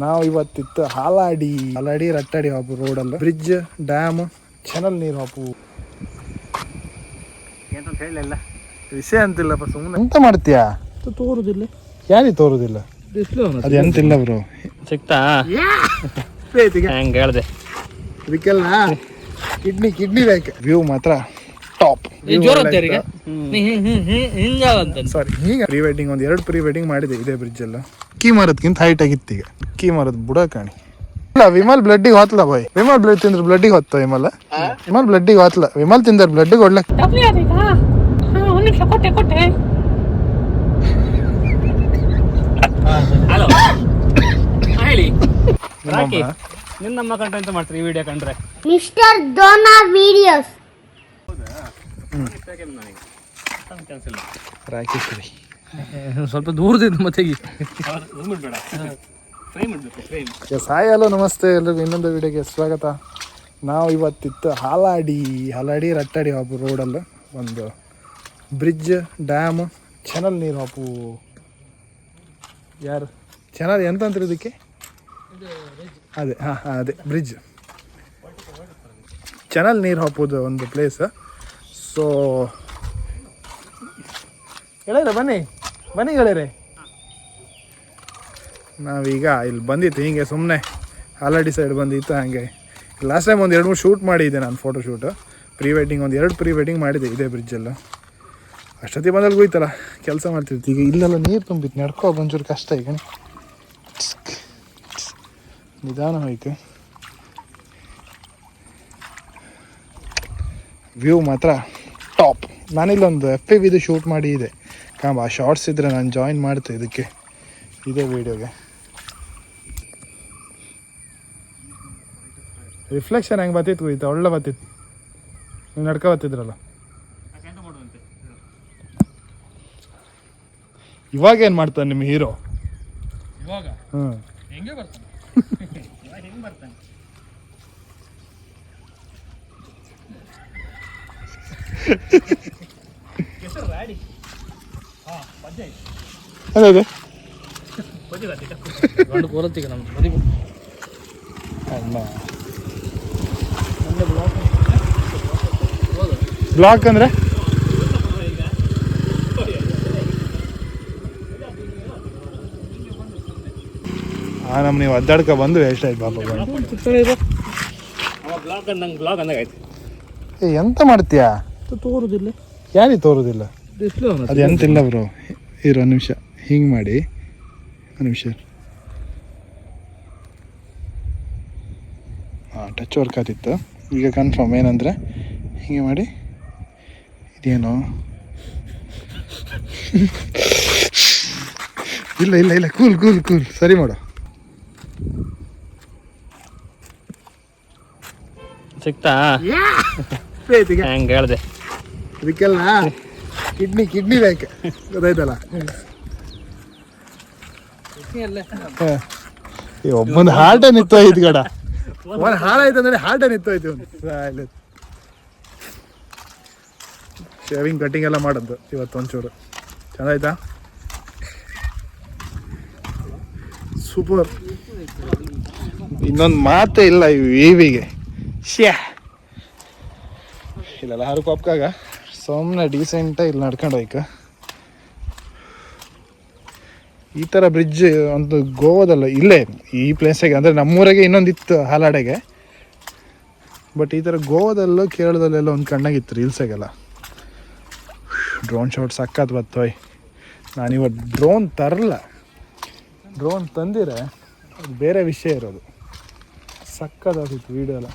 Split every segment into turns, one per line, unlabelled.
ನಾವು ಇವತ್ತಿತ್ತು ಹಾಲಾಡಿ. ಹಾಲಾಡಿ ರಟ್ಟಾಡಿ ಹಾಪು ರೋಡಲ್ಲಿ. Bridge dam channel ನೀರು ಹಾಪು.
ಏನಂತ ಹೇಳಿಲ್ಲ.
ವಿಷಯ ಅಂತಿಲ್ಲಪ್ಪ ಸುಮ್ಮನೆ ಎಂತ ಮಾಡ್ತೀಯಾ?
ತೋರುದಿಲ್ಲ.
ಯಾರಿಗೆ ತೋರುದಿಲ್ಲ? ಅದು ಎಂತಿಲ್ಲ ಬ್ರೋ.
ಸಿಕ್ತಾ? ಹೆಂಗ್ ಹೇಳ್ದೆ.
ಇದಕ್ಕೆಲ್ಲ ಕಿಡ್ನಿ ಕಿಡ್ನಿ ಬೇಕು. ವ್ಯೂ ಮಾತ್ರ. ಟಾಪ್ ಸಾರಿ ಈಗ? ಪ್ರೀ ವೆಡ್ಡಿಂಗ್ ಒಂದು ಎರಡು ಪ್ರೀ ವೆಡ್ಡಿಂಗ್ ಮಾಡಿದೆ ಇದೇ ಬ್ರಿಡ್ಜ್ ಎಲ್ಲ ಕೀ ಮರದ್ಕಿಂತ ಹೈಟ್ ಆಗಿತ್ತು ಈಗ ಕೀ ಮರದ್ ಬುಡ ಕಾಣಿ. ಇಲ್ಲ ವಿಮಲ್ ಬ್ಲಡ್ಡಿಗೆ ಹೋತ್ಲ ಬಾಯ್ ವಿಮಲ್ ಬ್ಲಡ್ ತಿಂದ್ರೆ ಬ್ಲಡ್ಡಿಗೆ ಹೊತ್ತ ವಿಮಲ್. ವಿಮಲ್ ಬ್ಲಡ್ಡಿಗೆ ಹೋತ್ಲ ವಿಮಲ್ ತಿಂದ್ರೆ ಬ್ಲಡ್ಡಿಗೆ
ನಿನ್ನ ಕೊಟ್ಟೆ ಕೊಟ್ಟೆ.
ಹಲೋ ಹೇಳಿ. ರಾಕಿ? ನಿನ್ನಮ್ಮ ಕಂಡ್ರೆ ಎಂತ ಮಾಡ್ತೀರಿ ಈ ವಿಡಿಯೋ ಕಂಡ್ರೆ.
ಮಿಸ್ಟರ್ ಡೋನಾ ವಿಡಿಯೋಸ್
ಕ್ಯಾನ್ಸಲ್
ರಾಕಿ ಕುರಿ
ಸ್ವಲ್ಪ ದೂರದಿಂದ ಮತ್ತೆ ಸಾಯ್ ಫ್ರೇಮ್ ಇಡ್ಬೇಕು ಫ್ರೇಮ್
ಎಸ್ ಹಾಯ್ ಹಲೋ ನಮಸ್ತೆ ಎಲ್ಲರಿಗೂ ಇನ್ನೊಂದು ವಿಡಿಯೋಗೆ ಸ್ವಾಗತ. ನಾವು ಇವತ್ತಿತ್ತು ಹಾಲಾಡಿ ಹಾಲಾಡಿ ರಟ್ಟಾಡಿ ಹಾಪು ರೋಡಲ್ಲಿ ಒಂದು ಬ್ರಿಡ್ಜ್ ಡ್ಯಾಮ್ ಚಾನಲ್ ನೀರು ಹಾಪು. ಯಾರು? ಚಾನಲ್ ಎಂತ ಅಂತಾರೆ ಇದಕ್ಕೆ? ಅದೇ ಹಾಂ ಹಾಂ ಅದೇ ಬ್ರಿಡ್ಜ್. ಚಾನಲ್ ನೀರು ಹಾಪುದು ಒಂದು ಪ್ಲೇಸ್ ಸೊ ಗೆಳೆಯರೆ ಬನ್ನಿ ಬನ್ನಿ ಗೆಳೆಯರೆ ನಾವೀಗ ಇಲ್ಲಿ ಬಂದಿತ್ತು, ಹೀಗೆ ಸುಮ್ಮನೆ ಹಾಲಡಿ ಸೈಡ್ ಬಂದಿತ್ತು, ಹಾಗೆ. ಲಾಸ್ಟ್ ಟೈಮ್ ಒಂದು ಎರಡು ಮೂರು ಶೂಟ್ ಮಾಡಿದ್ದೆ ನಾನು ಫೋಟೋ ಶೂಟ್ ಪ್ರೀ ವೆಡ್ಡಿಂಗ್ ಒಂದು ಎರಡು ಪ್ರೀ ವೆಡ್ಡಿಂಗ್ ಮಾಡಿದ್ದೆ, ಇದೇ ಬ್ರಿಡ್ಜೆಲ್ಲ ಅಷ್ಟೊತ್ತಿಗೆ ಬಂದಲ್ಲಿ ಹೋಯ್ತಲ್ಲ, ಕೆಲಸ ಮಾಡ್ತಿರ್ತೀವಿ ಈಗ ಇಲ್ಲೆಲ್ಲ ನೀರು ತುಂಬಿತ್ತು, ನಡ್ಕೋ ಒಂಚೂರು ಕಷ್ಟ ಈಗ ನಿಧಾನ ಹೋಯ್ತು. ವ್ಯೂ ಮಾತ್ರ. ನಾನಿಲ್ಲೊಂದು ಎಫ್ ಪಿ ವಿದು ಶೂಟ್ ಮಾಡಿ ಇದೆ. ಕಾಂಬ ಆ ಶಾರ್ಟ್ಸ್ ಇದ್ದರೆ ನಾನು ಜಾಯಿನ್ ಮಾಡ್ತೆ ಇದಕ್ಕೆ. ಇದೇ ವಿಡಿಯೋಗೆ ರಿಫ್ಲೆಕ್ಷನ್ ಹೆಂಗೆ ಬತ್ತಿತ್ತು ಇತ್ತು ಒಳ್ಳೆ ಬತ್ತಿತ್ತು. ನೀವು ನಡ್ಕ ಬತ್ತಿದ್ರಲ್ಲ. ಇವಾಗ ಏನು ಮಾಡ್ತಾನೆ ನಿಮ್ಮ ಹೀರೋ
ಇವಾಗ?
ಹ್ಞೂ
ಹೆಂಗೆ ಬರ್ತಾನೆ? ಹೆಂಗೆ ಬರ್ತಾನೆ?
ಅದೇ
ಗಂಡು
ಬ್ಲಾಕ್ ಅಂದರೆ? ಆ ನಮ್ಮ ನೀವು ಅದ್ದಾಡ್ಕ ಬಂದು ಎಷ್ಟಾಯ್ತು ಆಯ್ತು
ಬಾಬಾ ಬ್ಲಾಕ್ ನಂಗೆ ಬ್ಲಾಕ್ ಅಂದಾಗ ಆಯ್ತು
ಏ ಎಂತ ಮಾಡ್ತೀಯಾ?
ತೋರುದಿಲ್ಲ.
ಯಾರಿಗೆ ತೋರುದಿಲ್ಲ? ಅದು ಎಂತಿಲ್ಲ ಬ್ರೋ ಇರೋ ಒಂದು ನಿಮಿಷ. ಹಿಂಗೆ ಮಾಡಿ. ಒಂದು ನಿಮಿಷ ಹಾಂ ಟಚ್ ವರ್ಕ್ ಆತಿತ್ತು. ಈಗ ಕನ್ಫರ್ಮ್ ಏನಂದರೆ ಹೀಗೆ ಮಾಡಿ. ಇದೇನು? ಇಲ್ಲ ಇಲ್ಲ ಇಲ್ಲ. ಕೂಲ್ ಕೂಲ್ ಕೂಲ್ ಸರಿ ಮಾಡು.
ಸಿಕ್ತಾ? ಹೆಂಗ್ ಹೇಳ್ದೆ.
ಇದಕ್ಕೆಲ್ಲ ಕಿಡ್ನಿ ಕಿಡ್ನಿ ಬೇಕು. ಗೊತ್ತಾಯ್ತಲ್ಲ? ಹ. ಏ, ಒಬ್ಬಂದು ಹಾರ್ಟ ನಿತ್ತು ಐದು ಗಡ. ಒಂದು ಹಾಳಾಯ್ತು ಅಂದ್ರೆ ಹಾರ್ಟ ನಿತ್ತು ಆಯ್ತು ಒಂದು. ಶೇವಿಂಗ್ ಕಟಿಂಗ್ ಎಲ್ಲ ಮಾಡದ್ದು ಇವತ್ತು ಒಂಚೂರು. ಚೆನ್ನಾಯ್ತಾ? ಸೂಪರ್ ಇನ್ನೊಂದು ಮಾತೇ ಇಲ್ಲ ಇವಿಗೆ ಶ್ಯಾ. ಇಲ್ಲ ಹಾರು ಕೊಪ್ಕಾಗ? ಸುಮ್ಮನೆ ಡೀಸೆಂಟಾಗಿ ಇಲ್ಲಿ ನಡ್ಕೊಂಡು ಹೋಯ್ಕ. ಈ ಥರ ಬ್ರಿಡ್ಜ್ ಒಂದು ಗೋವಾದಲ್ಲ, ಇಲ್ಲೇ, ಈ ಪ್ಲೇಸಿಗೆ ಅಂದರೆ ನಮ್ಮೂರಾಗೆ ಇನ್ನೊಂದಿತ್ತು ಹಾಲಾಡೆಗೆ ಬಟ್ ಈ ಥರ ಗೋವಾದಲ್ಲೂ, ಕೇರಳದಲ್ಲೆಲ್ಲ ಒಂದು ಕಣ್ಣಾಗಿತ್ತು ರೀಲ್ಸಾಗೆಲ್ಲ ಡ್ರೋನ್ ಶಾಟ್ ಸಕ್ಕತ್ ಬತ್ತೋಯ್ ನಾನಿವತ್ತು ಡ್ರೋನ್ ತರಲ್ಲ. ಡ್ರೋನ್ ತಂದಿರೆ ಬೇರೆ ವಿಷಯ ಇರೋದು. ಸಕ್ಕದಾಗಿತ್ತು ವೀಡಿಯೋ ಎಲ್ಲ.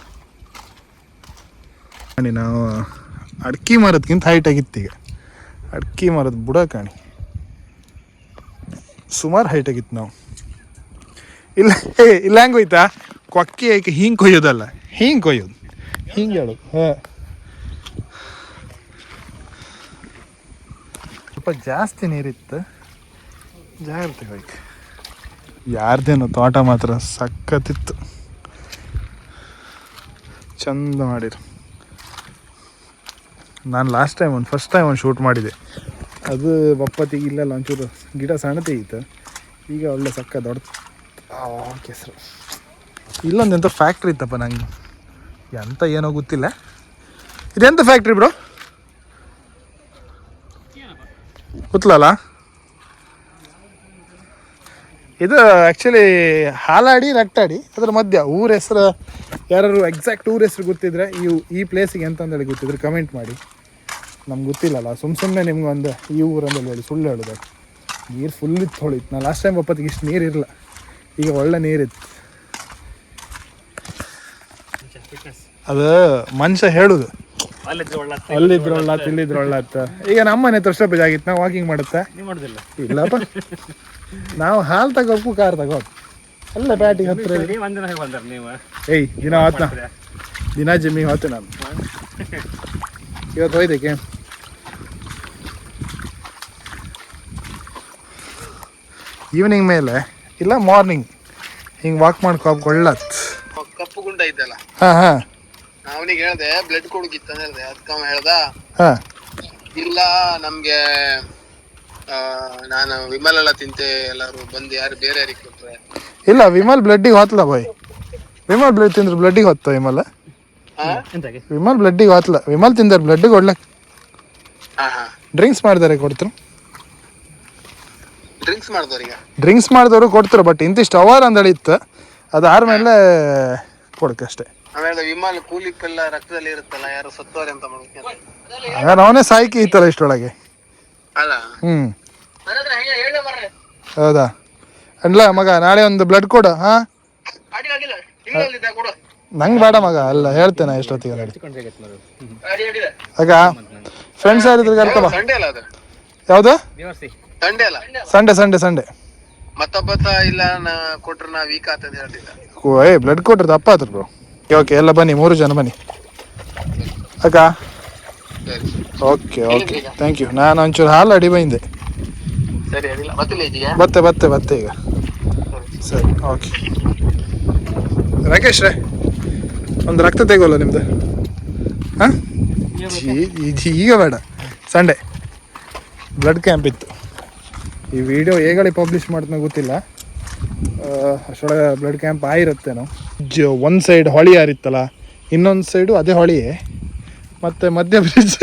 ನಾವು ಅಡ್ಕಿ ಮರದಕ್ಕಿಂತ ಹೈಟ್ ಆಗಿತ್ತು ಈಗ. ಅಡ್ಕಿ ಮರದ ಬುಡ ಕಾಣಿ. ಸುಮಾರು ಹೈಟ್ ಆಗಿತ್ತು ನಾವು. ಇಲ್ಲ ಇಲ್ಲ, ಹೆಂಗೆ ಹೋಯ್ತಾ? ಕೊಕ್ಕಿ ಆಯ್ಕೆ ಹಿಂಗೆ ಕೊಯ್ಯೋದಲ್ಲ. ಹಿಂಗೆ ಕೊಯ್ಯೋದು. ಹಿಂಗೆ ಹೇಳೋದು ಹಾಂ. ಸ್ವಲ್ಪ ಜಾಸ್ತಿ ನೀರಿತ್ತು. ಜಾಗ್ರತೆ ಹೋಯ್ತು ಯಾರ್ದೇನೋ ತೋಟ ಮಾತ್ರ ಸಖತ್ತಿತ್ತು. ಚಂದ ಮಾಡಿರು. ನಾನು ಲಾಸ್ಟ್ ಟೈಮ್ ಒಂದು ಫಸ್ಟ್ ಟೈಮ್ ಒಂದು ಶೂಟ್ ಮಾಡಿದೆ. ಅದು ಬಪ್ಪತ್ತಿಗೆ ಇಲ್ಲೆಲ್ಲ ಒಂಚೂರು ಗಿಡ ಸಣ್ಣ ತೆಗೀತು. ಈಗ ಒಳ್ಳೆ ಸಕ್ಕ ದೊಡ್ಡ ಕೆಸರು. ಇಲ್ಲೊಂದು ಎಂಥ ಫ್ಯಾಕ್ಟ್ರಿ ಇತ್ತಪ್ಪ ನಂಗೆ. ಎಂತ ಏನೋ ಗೊತ್ತಿಲ್ಲ. ಇದೆಂತ ಫ್ಯಾಕ್ಟ್ರಿ ಬ್ರೋ ಗೊತ್ತಲ್ಲ ಇದು ಆ್ಯಕ್ಚುಲಿ ಹಾಲಾಡಿ ರಟ್ಟಾಡಿ ಅದ್ರ ಮಧ್ಯ ಊರ ಹೆಸರು ಯಾರು ಎಕ್ಸಾಕ್ಟ್ ಊರ ಹೆಸರು ಗೊತ್ತಿದ್ರೆ ಈ ಈ ಪ್ಲೇಸಿಗೆ ಅಂತ ಅಂದೇಳಿ ಗೊತ್ತಿದ್ರೆ ಕಮೆಂಟ್ ಮಾಡಿ. ನಮ್ಗೆ ಗೊತ್ತಿಲ್ಲಲ್ಲ ಸುಮ್ಮ ಸುಮ್ಮನೆ ನಿಮ್ಗೆ ಒಂದು ಈ ಊರಂದಲ್ಲಿ ಹೇಳಿ ಸುಳ್ಳು ಹೇಳೋದು. ನೀರು ಫುಲ್ ಇತ್ತು ಹೊಳಿತ್ತು ನಾ ಲಾಸ್ಟ್ ಟೈಮ್ ಒಪ್ಪತ್ತಿಗೆ ಇಷ್ಟು ನೀರು ಇರಲ್ಲ ಈಗ ಒಳ್ಳೆ ನೀರಿತ್ತು. ಅದು ಮನುಷ್ಯ ಹೇಳುದು.
ಅಲ್ಲಿದ್ರೆ ಒಳ್ಳೆ
ಅಲ್ಲಿದ್ರು ಒಳ್ಳಾತ್ ಇಲ್ಲಿದ್ರು ಒಳ್ಳಾತ್ ಈಗ ನಮ್ಮ ಮನೆ ಹತ್ರ ಸ್ಟಾಪೇಜ್ ಆಗಿತ್ತು? ನಾವು ವಾಕಿಂಗ್ ಮಾಡುತ್ತೆ? ಇಲ್ಲಪ್ಪ. ನಾವು ಹಾಲು ತಗೋಬೇಕು ಕಾರ್ ತಗೋದು ಅಲ್ಲ ಬ್ಯಾಟಿಗೆ ಹತ್ರ ಏಯ್ ದಿನ ಹೋತ್ನ ದಿನ ಜಿಮ್ಮಿಗೆ ಹೋತೆ ನಾನು. ಇವತ್ತು ಹೋಯ್ದಕ್ಕೆ? ಈವ್ನಿಂಗ್ ಮೇಲೆ ಇಲ್ಲ ಮಾರ್ನಿಂಗ್ ಹಿಂಗೆ ವಾಕ್ ಮಾಡ್ಕೊ ಒಳ್ಳತ್
ಕಪ್ಪು ಗುಂಡ ಇದ್ದಲ್ಲ
ಹಾಂ ಹಾಂ.
ಅವನಿಗೆ ಹೇಳ್ದೆ ಬ್ಲಡ್ ಕೊಡುಗಿತ್ತು ಅಂತ ಹೇಳ್ದೆ ಅದಕ್ಕ ಅವ ಹೇಳ್ದ
ಹಾಂ.
ಇಲ್ಲ ನಮಗೆ ನಾನು ವಿಮಲ್ ಎಲ್ಲ ತಿಂತೆ ಎಲ್ಲರೂ ಬಂದು ಯಾರು ಬೇರೆ ಯಾರಿಗೆ ಕೊಟ್ರೆ.
ಇಲ್ಲ ವಿಮಲ್ ಬ್ಲಡ್ಡಿಗೆ ಹೋತ್ಲ ಬಾಯ್ ವಿಮಲ್ ಬ್ಲಡ್ ತಿಂದ್ರೆ ಬ್ಲಡ್ಡಿಗೆ ಹೊತ್ತ ವಿಮಲ್? ವಿಮಲ್ ಬ್ಲಡ್ಡಿಗೆ ಹೋತ್ಲ. ವಿಮಲ್ ತಿಂದಾರೆ ಬ್ಲಡ್ಡಿಗೆ ಕೊಡ್ಲಕ್
ಹಾ ಹಾ.
ಡ್ರಿಂಕ್ಸ್ ಮಾಡಿದಾರೆ ಕೊಡ್ತರು.
ಡ್ರಿಂಕ್ಸ್ ಮಾಡ್ದವ್ರೀಗ
ಡ್ರಿಂಕ್ಸ್ ಮಾಡಿದವರು ಕೊಡ್ತಾರೆ ಬಟ್ ಇಂತಿಷ್ಟು ಅವರ್ ಅಂದಳಿ ಇತ್ತು. ಅದು ಆದ್ಮೇಲೆ ಕೊಡಕಷ್ಟೇ
ಆಮೇಲೆ ವಿಮಲ್ ಕೂಲಿಕ್ಕೆಲ್ಲ ರಕ್ತದಲ್ಲಿ ಇರುತ್ತಲ್ಲ ಯಾರು ಸತ್ತೋರೆ ಅಂತ ಮಾಡ್ಬೇಕು
ಆಗ ಅವನೇ ಸಾಯ್ಕಿ ಇತ್ತಲ್ಲ ಇಷ್ಟೊಳಗೆ
ಅಲ್ಲ?
ಹ್ಞೂ ಹೌದಾ? ಅಂಡ್ಲ ಮಗ ನಾಳೆ ಒಂದು ಬ್ಲಡ್ ಕೊಡು ಹಾಂ? ನಂಗೆ ಬೇಡ ಮಗ ಅಲ್ಲ ಹೇಳ್ತೇನೆ ಎಷ್ಟೊತ್ತಿಗೆ ನೋಡಿ.
ಅಗ ಅಡಿಲ್ಲ
ಆಗ ಫ್ರೆಂಡ್ಸ್ ಯಾರಿದ್ರೆ ಕರ್ಕೊ ಬಾ.
ಸಂಡೆ ಅಲ್ಲ ಅದು?
ಯಾವುದು?
ಸಂಡೆ ಅಲ್ಲ?
ಸಂಡೇ ಸಂಡೇ ಸಂಡೇ
ಮತ್ತೊಬ್ಬತ್ತ ಇಲ್ಲ ನಾ ಕೊಟ್ರು ನಾ ವೀಕ್ ಆತಂತ ಹೇಳ್ತಿದ್ದ.
ಏ ಬ್ಲಡ್ ಕೊಟ್ರು ತಪ್ಪ ಆತ್ರ ಬ್ರೋ ಓಕೆ ಓಕೆ ಎಲ್ಲ ಬನ್ನಿ ಮೂರು ಜನ ಬನ್ನಿ. ಅಕ್ಕ? ಓಕೆ ಓಕೆ ಥ್ಯಾಂಕ್ ಯು ನಾನು ಒಂಚೂರು ಹಾಲು ಅಡಿ ಬಂದೆ.
ಸರಿ ಅಡಿಲ್ಲ ಬತ್ತಿಲ್ಲ ಈಜಿಗೆ
ಬತ್ತೆ ಬತ್ತೆ ಬತ್ತೆ ಈಗ. ಸರಿ. ಓಕೆ ರಾಕೇಶ್ ರೇ. ಒಂದು ರಕ್ತ ತೆಗೋಲ್ಲ ನಿಮ್ದು? ಹಾಂ? ಈಗ ಬೇಡ. ಸಂಡೇ. ಬ್ಲಡ್ ಕ್ಯಾಂಪ್ ಇತ್ತು. ಈ ವಿಡಿಯೋ ಹೇಗಳಿ ಪಬ್ಲಿಷ್ ಮಾಡ್ತಾನೆ ಗೊತ್ತಿಲ್ಲ. ಅಷ್ಟೊಳಗೆ ಬ್ಲಡ್ ಕ್ಯಾಂಪ್ ಆಗಿರುತ್ತೇನೋ ಜ ಒಂದು ಸೈಡ್ ಹೊಳಿ ಯಾರಿತ್ತಲ್ಲ ಇನ್ನೊಂದು ಸೈಡು ಅದೇ ಹೊಳಿಯೇ. ಮತ್ತು ಮಧ್ಯ ಬ್ರಿಡ್ಜ್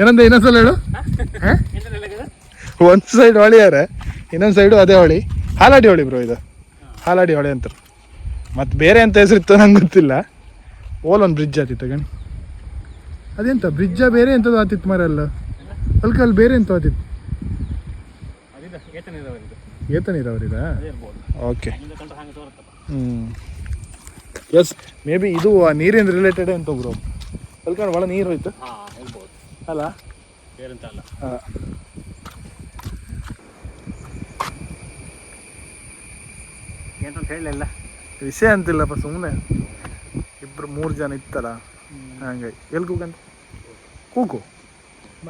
ಏನಂದ ಇನ್ನೊಂದ್ಸಲ ಹೇಳು? ಹಾಂ? ಒಂದು ಸೈಡ್ ಹೊಳಿಯಾರೆ ಇನ್ನೊಂದು ಸೈಡು ಅದೇ ಹೊಳಿ. ಹಾಲಾಡಿ ಹೊಳಿ ಬ್ರೋ ಇದು. ಹಾಲಾಡಿ ಹೊಳೆ ಅಂತಾರೆ. ಮತ್ತು ಬೇರೆ ಎಂತ ಹೆಸರಿತ್ತು ನಂಗೆ ಗೊತ್ತಿಲ್ಲ. ಓಲ್ ಒಂದು ಬ್ರಿಡ್ಜ್ ಆತಿತ್ತು ಗಣಿ ಅದೆಂತ? ಬ್ರಿಡ್ಜ ಬೇರೆ ಎಂಥದ್ದು ಆತಿತ್ತು ಮರಲ್ಲ ಅಲ್ಕ ಅಲ್ಲಿ ಬೇರೆ ಎಂತ ಆತಿತ್ತು. ಏತ ನೀರಾವರಿದ ಓಕೆ ಹ್ಞೂ ಎಸ್ ಮೇ ಬಿ ಇದು ನೀರಿನ ರಿಲೇಟೆಡ್ ಅಂತ ಬ್ರೋ ಅಲ್ಕೊಂಡು ಒಳ ನೀರು ಹೋಯ್ತು. ಅಲ್ಲ. ಹಾಂ.
ಏನಂತ ಹೇಳಲಿಲ್ಲ.
ವಿಷಯ ಅಂತಿಲ್ಲಪ್ಪ ಸುಮ್ಮನೆ ಇಬ್ರು ಮೂರು ಜನ ಇತ್ತಲ್ಲ ಹಂಗಾಗಿ. ಎಲ್ಲಿ ಕೂಗಂತ ಕೂಗು.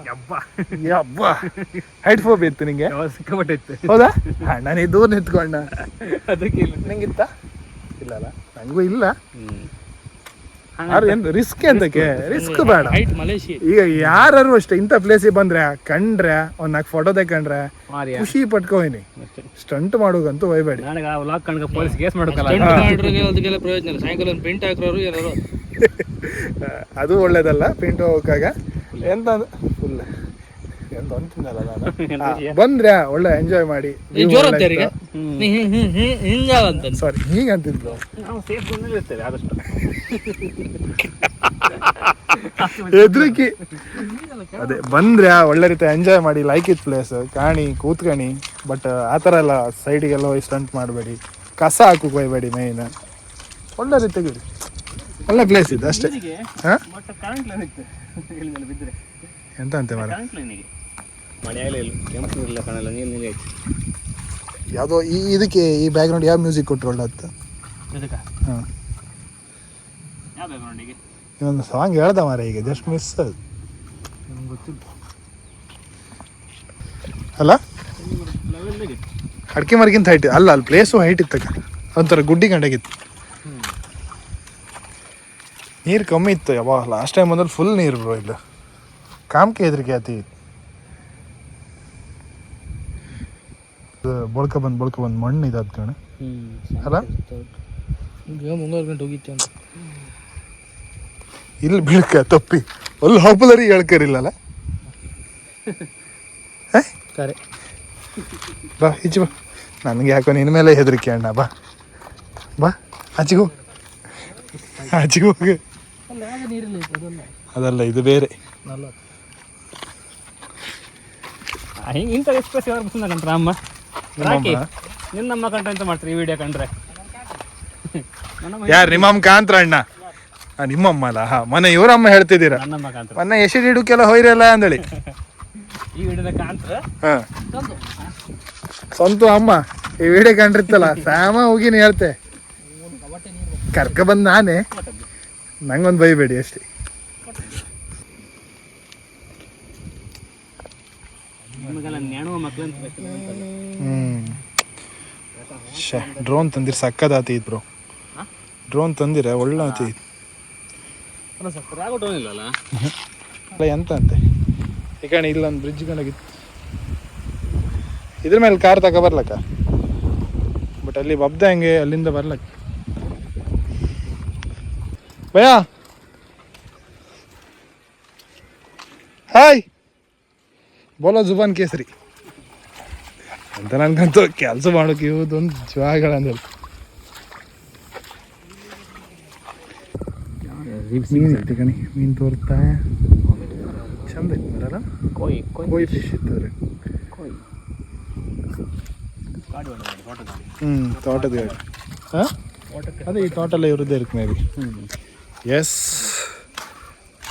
ಯಬ್ಬ
ಯಬ್ಬ ಹೈಟ್ ಫೋಬಿ ಇತ್ತು ನಿಂಗೆ?
ಸಿಕ್ಕಾಪಟ್ಟೆ ಇತ್ತು.
ಹೌದಾ? ನಾನು ದೂರ ನಿಂತ್ಕೊಂಡ
ಅದಕ್ಕೆ ಇಲ್ಲ.
ಇಲ್ಲಲ್ಲ ಇಲ್ಲ ಅಲ್ಲ. ನಂಗೂ ಇಲ್ಲ. ಏನು ರಿಸ್ಕ್ ಎಂತಕ್ಕೆ? ರಿಸ್ಕ್ ಬೇಡ.
Height Malaysia.
ಈಗ ಯಾರು ಅಷ್ಟೇ ಇಂಥ ಪ್ಲೇಸಿಗೆ ಬಂದ್ರೆ ಕಂಡ್ರೆ ಒಂದ್ ನಾಲ್ಕು ಫೋಟೋ ತಕೊಂಡ್ರೆ ಖುಷಿ ಪಟ್ಕೋಯಿನಿ ಸ್ಟಂಟ್ ಮಾಡೋಗಂತೂ ಒಯ್ಬೇಡಿ
ನನಗೆ ಆ ವ್ಲಾಗ್ ಕಣ್ಗ ಪೊಲೀಸ್ ಕೇಸ್ ಮಾಡ್ಬೇಕಲ್ಲ. ಅದಕ್ಕೆಲ್ಲ ಪ್ರಯೋಜನ ಸಾಯಂಕಾಲ ಒಂದು ಪೇಂಟ್ ಹಾಕ್ರೋರು ಯಾರು
ಅದು ಒಳ್ಳೇದಲ್ಲ ಪ್ರಿಂಟ್ ಹೋಗಾಗ ಎಂತ ಫುಲ್ ಎಂತ ಅಂತಿದ್ದಲ್ಲ ನಾನು. ಬಂದ್ರೆ ಒಳ್ಳೆ ಎಂಜಾಯ್ ಮಾಡಿ ಸಾರಿ
ಇರ್ತೇವೆ ಆದಷ್ಟು.
ಹೆದ್ರಿಕಿ ಅದೇ ಬಂದ್ರೆ ಒಳ್ಳೆ ರೀತಿ ಎಂಜಾಯ್ ಮಾಡಿ ಲೈಕ್ ಇಟ್ ಪ್ಲೇಸ್ ಕಾಣಿ ಕೂತ್ಕಣಿ. ಬಟ್ ಆ ಥರ ಎಲ್ಲ ಸೈಡಿಗೆಲ್ಲ ಹೋಗಿ ಸ್ಟಂಟ್ ಮಾಡಬೇಡಿ. ಕಸ ಹಾಕಕ್ಕೆ ಹೋಗ್ಬೇಡಿ ಮೇಯ್ನ್ ಒಳ್ಳೆ ರೀತಿಗಿರಿ ಒಳ್ಳೆ ಪ್ಲೇಸ್ ಇದೆ ಅಷ್ಟೇ. ಎಂತ ಅಂತೆ ಮರ ಯಾವುದೋ ಈ ಇದಕ್ಕೆ ಈ ಬ್ಯಾಕ್ಗ್ರೌಂಡ್ ಯಾವ ಮ್ಯೂಸಿಕ್ ಕೊಟ್ಟರು ಒಳ್ಳೆ ಹಾಂ. ಇನ್ನೊಂದು ಸಾಂಗ್ ಹೇಳ್ದ ಮಾರ ಈಗ ಜಸ್ಟ್ ಮಿಸ್ ಅದು.
ಗೊತ್ತಿಲ್ಲ.
ಅಲ್ಲ? ಅಡಿಕೆ ಮರಗಿಂತ ಹೈಟ್ ಅಲ್ಲ ಅಲ್ಲಿ ಪ್ಲೇಸು ಹೈಟ್ ಇತ್ತಕ್ಕ ಒಂಥರ ಗುಡ್ಡಿ ಕಂಡಾಗಿತ್ತು. ನೀರು ಕಮ್ಮಿ ಇತ್ತು ಯಾವಾಗ? ಲಾಸ್ಟ್ ಟೈಮ್ ಬಂದ್ರೆ ಫುಲ್ ನೀರು ಬ್ರೋ ಇಲ್ಲ. ಕಾಮ್ಕೆ ಹೆದರಿಕೆ ಆತಿ ಬೊಳ್ಕ ಬಂದು ಬೊಳ್ಕ ಬಂದು ಮಣ್ಣು ಇದಾದ ಕಣ. ಅಲ್ಲ?
ಮುಂಗಾರು ಗಂಟೆ ಹೋಗಿತ್ತು ಅಂತ.
ಇಲ್ಲಿ ಬೀಳ್ಕ ತಪ್ಪಿ. ಅಲ್ಲಿ ಹಾಪುಲರಿ ಹೇಳ್ಕರಿಲ್ಲಲ್ಲ?
ಕರೆ.
ಬಾ ಈಚೆ ಬಾ. ನನಗೆ ಯಾಕೋ ನಿನ್ನ ಮೇಲೆ ಹೆದರಿಕೆ ಅಣ್ಣ ಬಾ. ಬಾ ಆಚೆಗೆ ಹೋಗು. ಆಚೆಗೆ ಹೋಗು.
ಅದಲ್ಲ
ಇದು ಬೇರೆ.
ಇಂಥ ಎಕ್ಸ್ಪ್ರೆಸ್ ಯಾರು ಬರ್ತಿದ್ದ ಕಂಡ್ರೆ ಅಮ್ಮ ರಾಕಿ ನಿನ್ನಮ್ಮ ಕಂಡ್ರೆ ಅಂತ ಮಾಡ್ತಾರೆ ಈ ವಿಡಿಯೋ ಕಂಡ್ರೆ.
ಯಾರು ನಿಮ್ಮಮ್ಮ ಕಾಂತ್ರ ಅಣ್ಣ? ನಿಮ್ಮಮ್ಮ ಅಲ್ಲ ಹಾ ಮನೆ ಇವರಮ್ಮ ಹೇಳ್ತಿದ್ದೀರಾ?
ಮನೆ ಎಷ್ಟು
ಮೊನ್ನೆ ಎಸಿಡ್ ಹಿಡುಕೆಲ್ಲ ಹೋಯ್ರಲ್ಲ ಅಂದೇಳಿ
ಈ ವಿಡಿಯೋದ ಕಾಂತ
ಹಾ. ಸ್ವಂತ ಅಮ್ಮ ಈ ವಿಡಿಯೋ ಕಂಡಿರ್ತಲ್ಲ ಸಾಮ ಹೋಗಿನಿ ಹೇಳ್ತೆ. ಕರ್ಕ ಬಂದ್ ನಾನೇ. ನಂಗೊಂದು ಬೈಬೇಡಿ ಅಷ್ಟೇ.
ನಮಗೆಲ್ಲ ನೆಣುವ
ಹ್ಮ್. ಡ್ರೋನ್ ತಂದಿರ್ ಸಕ್ಕದಾತಿ ಇದ್ ಬ್ರೋ ಡ್ರೋನ್ ತಂದಿರ ಒಳ್ಳೆ ಆತಿ
ಅಲ್ಲ
ಎಂತ ಅಂತೆ ಈ ಕಡೆ ಇಲ್ಲೊಂದು ಬ್ರಿಡ್ಜ್ ಕಣಗಿತ್ತು ಇದ್ರ ಮೇಲೆ ಕಾರ್ ತಕ ಬರ್ಲಕ್ಕ? ಬಟ್ ಅಲ್ಲಿ ಬಬ್ದ ಹಂಗೆ, ಅಲ್ಲಿಂದ ಬರ್ಲಕ್ಕ? ಭಯ? ಹಾಯ್! ಬೋಲೋ ಜುಬಾನ್ ಕೇಸರಿ. ಅಂತ ನನ್ಗಂತೂ ಕೆಲಸ ಮಾಡೋಕೆ ಇವುದೊಂದು ಜ್ವಾಗಳಂದೇಳಿ ಮೀನು ಐತಿ ಕಣಿ. ಮೀನು ತೋರ್ತಾ. ಚಂದ ಐತಿ ಮರಲ್ಲ
ಕೋಯಿ ಕೋಯಿ
ಫಿಶ್ ಇತ್ತು ರೀ
ಕೋಯಿ.
ಹ್ಞೂ ತೋಟದ ಹಾಂ? ಅದೇ ಈ ತೋಟಲ್ಲ ಇವ್ರದ್ದೇ ಇರುತ್ತೆ ಮೇ ಬಿ ಎಸ್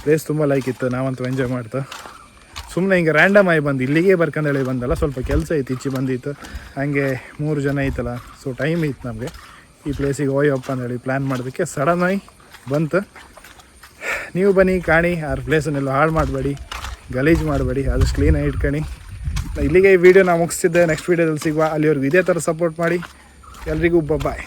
ಪ್ಲೇಸ್ ತುಂಬ ಲೈಕ್ ಇತ್ತು ನಾವಂತೂ ಎಂಜಾಯ್ ಮಾಡ್ತಾ. ಸುಮ್ಮನೆ ಹಿಂಗೆ ರ್ಯಾಂಡಮ್ ಆಗಿ ಬಂದು ಇಲ್ಲಿಗೆ ಬರ್ಕೊಂಡು ಹೇಳಿ ಬಂದಲ್ಲ ಸ್ವಲ್ಪ ಕೆಲಸ ಇತ್ತು ಇಚ್ಚಿ ಬಂದಿತ್ತು. ಹಾಗೆ ಮೂರು ಜನ ಐತಲ್ಲ ಸೊ ಟೈಮ್ ಇತ್ತು ನಮಗೆ. ಈ ಪ್ಲೇಸಿಗೆ ಹೋಯಪ್ಪ ಅಂತೇಳಿ ಪ್ಲ್ಯಾನ್ ಮಾಡೋದಕ್ಕೆ ಆಗಿ ಬಂತು. ನೀವು ಬನ್ನಿ, ಕಾಣಿ ಅವ್ರ ಪ್ಲೇಸನ್ನೆಲ್ಲ ಹಾಳು ಮಾಡಬೇಡಿ, ಗಲೀಜು ಮಾಡಬೇಡಿ, ಆದಷ್ಟು ಕ್ಲೀನಾಗಿ ಇಟ್ಕೊಳ್ಳಿ ಇಲ್ಲಿಗೆ ಈ ವಿಡಿಯೋ ನಾವು ಮುಗಿಸ್ತಿದ್ದೆ. ನೆಕ್ಸ್ಟ್ ವೀಡಿಯೋದಲ್ಲಿ ಸಿಗುವ, ಅಲ್ಲಿವರೆಗೂ ಇದೇ ಥರ ಸಪೋರ್ಟ್ ಮಾಡಿ. ಎಲ್ರಿಗೂ ಬಾಯ್